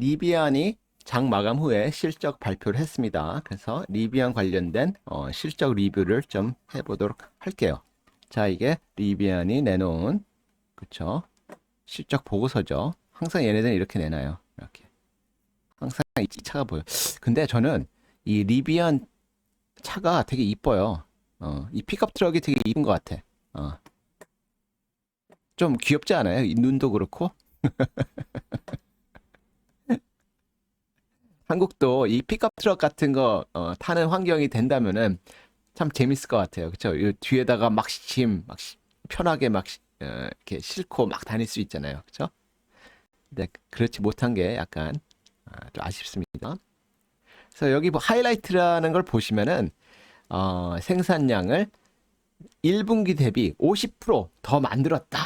리비안이 장 마감 후에 실적 발표를 했습니다. 그래서 리비안 관련된 어, 실적 리뷰를 좀 해보도록 할게요. 자, 이게 리비안이 내놓은 그쵸? 실적 보고서죠. 항상 얘네들은 이렇게 내놔요. 이렇게. 항상 이 차가 보여. 근데 저는 이 리비안 차가 되게 이뻐요. 어, 이 픽업 트럭이 되게 이쁜 것 같아. 어. 좀 귀엽지 않아요? 이 눈도 그렇고. 한국도 이 픽업 트럭 같은 거 어, 타는 환경이 된다면은 참 재밌을 것 같아요. 이 뒤에다가 막 심, 막 시- 편하게 막 시- 어, 이렇게 싣고 막 다닐 수 있잖아요. 그쵸? 근데 그렇지 못한 게 약간 아, 좀 아쉽습니다. 그래서 여기 뭐 하이라이트라는 걸 보시면은 어, 생산량을 1분기 대비 50%더 만들었다.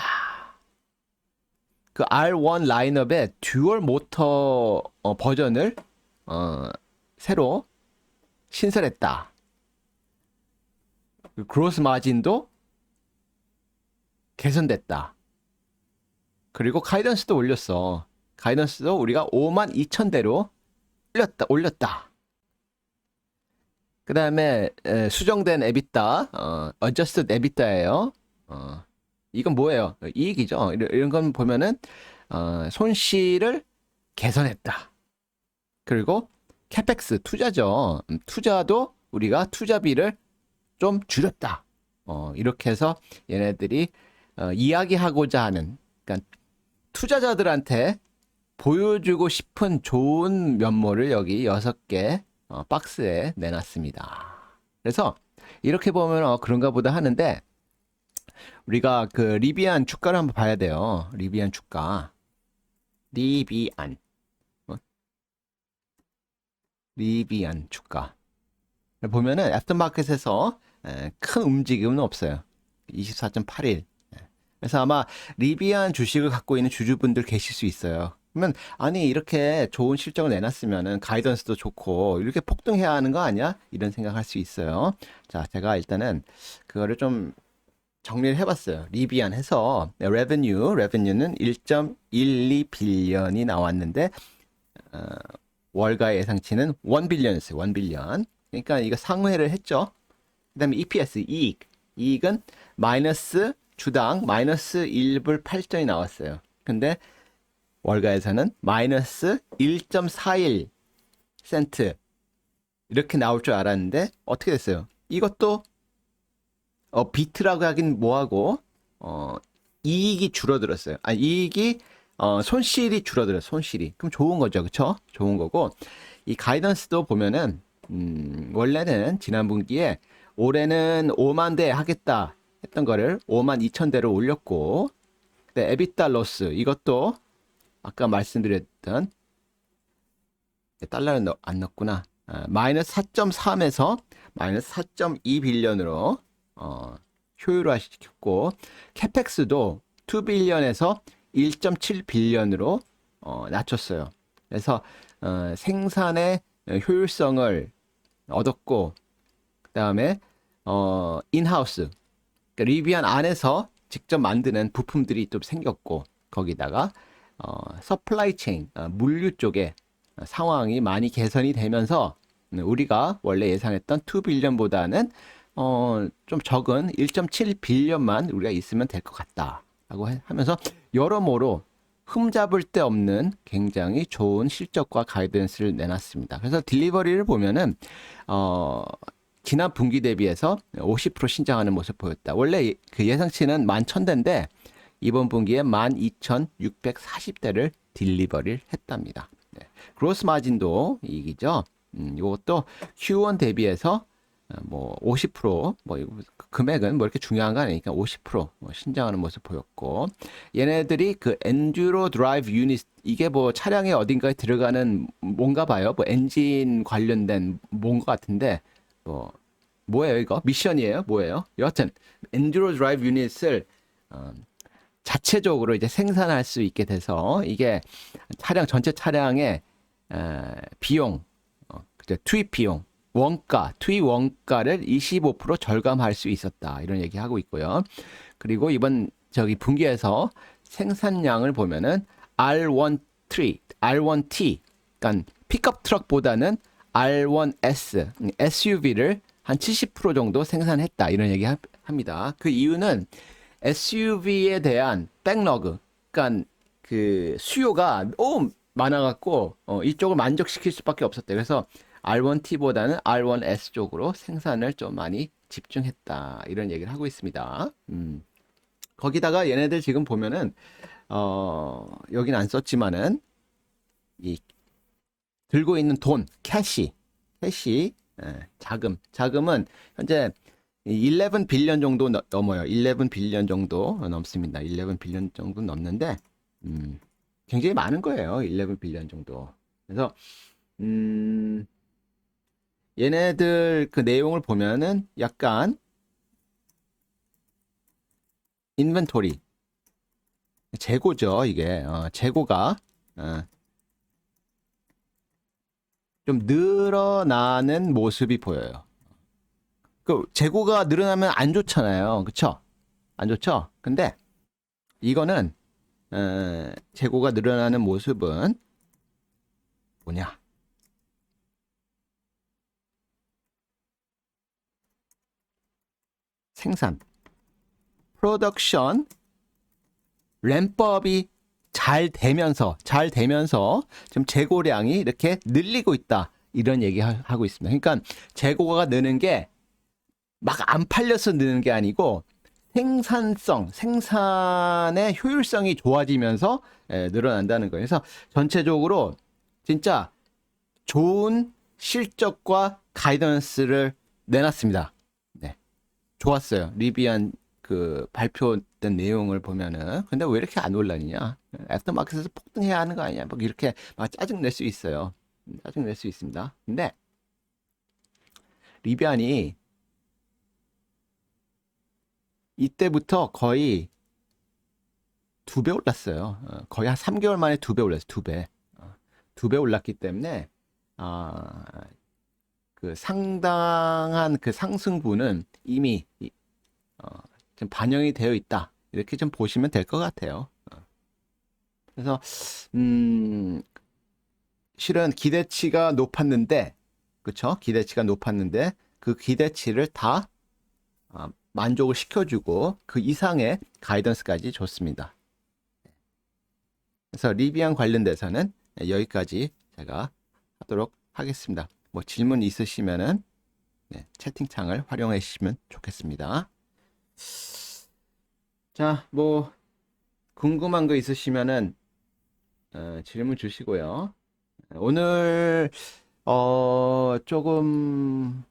그 R1 라인업의 듀얼 모터 어, 버전을 어, 새로 신설했다. 그 그로스 마진도 개선됐다. 그리고 가이던스도 올렸어. 가이던스도 우리가 5만 2천 대로 올렸다. 올렸다. 그 다음에 수정된 에비타, 어, adjusted 에비타예요. 어, 이건 뭐예요? 이익이죠. 이런, 이런 건 보면은 어, 손실을 개선했다. 그리고 캐펙스 투자죠. 음, 투자도 우리가 투자비를 좀 줄였다. 어, 이렇게 해서 얘네들이 어, 이야기하고자 하는 그러니까 투자자들한테 보여주고 싶은 좋은 면모를 여기 여섯 개 어, 박스에 내놨습니다. 그래서 이렇게 보면 어, 그런가 보다 하는데 우리가 그 리비안 주가를 한번 봐야 돼요. 리비안 주가. 리비안. 어? 리비안 주가. 보면은 애프터마켓에서 에, 큰 움직임은 없어요. 24.81. 그래서 아마 리비안 주식을 갖고 있는 주주분들 계실 수 있어요. 그러면 아니 이렇게 좋은 실적을 내놨으면은 가이던스도 좋고 이렇게 폭등해야 하는 거 아니야? 이런 생각할 수 있어요. 자, 제가 일단은 그거를 좀 정리를 해봤어요. 리비안 해서 레베뉴, 레베뉴는 1.12 빌리언이 나왔는데 어, 월가 예상치는 1 빌리언이었어요. 1 빌리언. 그러니까 이거 상회를 했죠. 그 다음에 EPS 이익, 이익은 마이너스 주당 마이너스 1불 8전이 나왔어요. 근데 월가에서는 마이너스 1.41 센트 이렇게 나올 줄 알았는데 어떻게 됐어요? 이것도 어, 비트라고 하긴 뭐하고 어, 이익이 줄어들었어요. 아 이익이 어, 손실이 줄어들어요. 손실이. 그럼 좋은 거죠. 그쵸? 좋은 거고 이 가이던스도 보면은 음, 원래는 지난 분기에 올해는 5만 대 하겠다 했던 거를 5만 2천 대로 올렸고 근데 에비타 로스 이것도 아까 말씀드렸던 달러는 넣- 안 넣었구나. 아, 마이너스 4.3에서 마이너스 4.2 빌리언으로 어, 효율화 시켰고 캐펙스도 2 빌리언에서 1.7 빌리언으로 어, 낮췄어요. 그래서 어, 생산의 효율성을 얻었고 그다음에 어, 인하우스 그러니까 리비안 안에서 직접 만드는 부품들이 또 생겼고 거기다가 어, 서플라이 체인 어, 물류 쪽에 상황이 많이 개선이 되면서 우리가 원래 예상했던 2 빌리언보다는 어, 좀 적은 1.7 빌리언만 우리가 있으면 될 것 같다 라고 해- 하면서 여러모로 흠잡을 데 없는 굉장히 좋은 실적과 가이던스를 내놨습니다. 그래서 딜리버리를 보면은 어, 지난 분기 대비해서 50% 신장하는 모습 보였다. 원래 예- 그 예상치는 11,000대인데 이번 분기에 12,640대를 딜리버리를 했답니다. 네. 그로스 마진도 이익이죠. 음, 이것도 Q1 대비해서 어, 뭐 50%, 뭐 금액은 뭐 이렇게 중요한 거 아니니까 50%뭐 신장하는 모습 보였고 얘네들이 그 엔듀로 드라이브 유닛 이게 뭐 차량의 어딘가에 들어가는 뭔가 봐요. 뭐 엔진 관련된 뭔가 같은데 뭐 뭐예요 이거? 미션이에요? 뭐예요? 여하튼 엔듀로 드라이브 유닛을 어, 자체적으로 이제 생산할 수 있게 돼서 이게 차량 전체 차량의 에, 비용 어, 투입 비용 원가 투입 원가를 25% 절감할 수 있었다 이런 얘기 하고 있고요 그리고 이번 저기 분기에서 생산량을 보면은 R13 R1T 그러니까 픽업 트럭보다는 R1S SUV를 한 70% 정도 생산했다 이런 얘기 하- 합니다. 그 이유는 SUV에 대한 백러그, 그러니까 그 수요가 너무 많아갖고 어, 이쪽을 만족시킬 수밖에 없었대. 그래서 R1T보다는 R1S 쪽으로 생산을 좀 많이 집중했다 이런 얘기를 하고 있습니다. 음. 거기다가 얘네들 지금 보면은 어, 여긴 안 썼지만은 이 들고 있는 돈, 캐시, 캐시, 예, 자금, 자금은 현재 11 빌리언 정도 넘- 넘어요. 11 빌리언 정도 넘습니다. 11 빌리언 정도 넘는데 음, 굉장히 많은 거예요. 11 빌리언 정도. 그래서 음, 얘네들 그 내용을 보면은 약간 인벤토리 재고죠 이게 어, 재고가 어, 좀 늘어나는 모습이 보여요. 그 재고가 늘어나면 안 좋잖아요, 그쵸? 안 좋죠? 근데 이거는 어, 재고가 늘어나는 모습은 뭐냐? 생산, 프로덕션, 램법이 잘 되면서 잘 되면서 지금 재고량이 이렇게 늘리고 있다 이런 얘기 하- 하고 있습니다. 그러니까 재고가 느는 게 막 안 팔려서 느는 게 아니고 생산성, 생산의 효율성이 좋아지면서 예, 늘어난다는 거예요. 그래서 전체적으로 진짜 좋은 실적과 가이던스를 내놨습니다. 네. 좋았어요. 리비안 그 발표된 내용을 보면은 근데 왜 이렇게 안 올라니냐? 애프터마켓에서 폭등해야 하는 거 아니냐? 막 이렇게 막 짜증 낼 수 있어요. 짜증 낼 수 있습니다. 근데 리비안이 이때부터 거의 두 배 올랐어요. 어, 거의 한 3개월 만에 두 배 올랐어요. 두 배. 두 배 올랐기 때문에 아, 그 상당한 그 상승분은 이미 이- 어, 좀 반영이 되어 있다. 이렇게 좀 보시면 될 것 같아요. 어. 그래서 음, 실은 기대치가 높았는데, 그쵸? 기대치가 높았는데 그 기대치를 다 아, 만족을 시켜주고 그 이상의 가이던스까지 줬습니다. 그래서 리비안 관련돼서는 여기까지 제가 하도록 하겠습니다. 뭐 질문 있으시면은 네, 채팅창을 활용해 주시면 좋겠습니다. 자, 뭐 궁금한 거 있으시면은 어, 질문 주시고요. 오늘 어 조금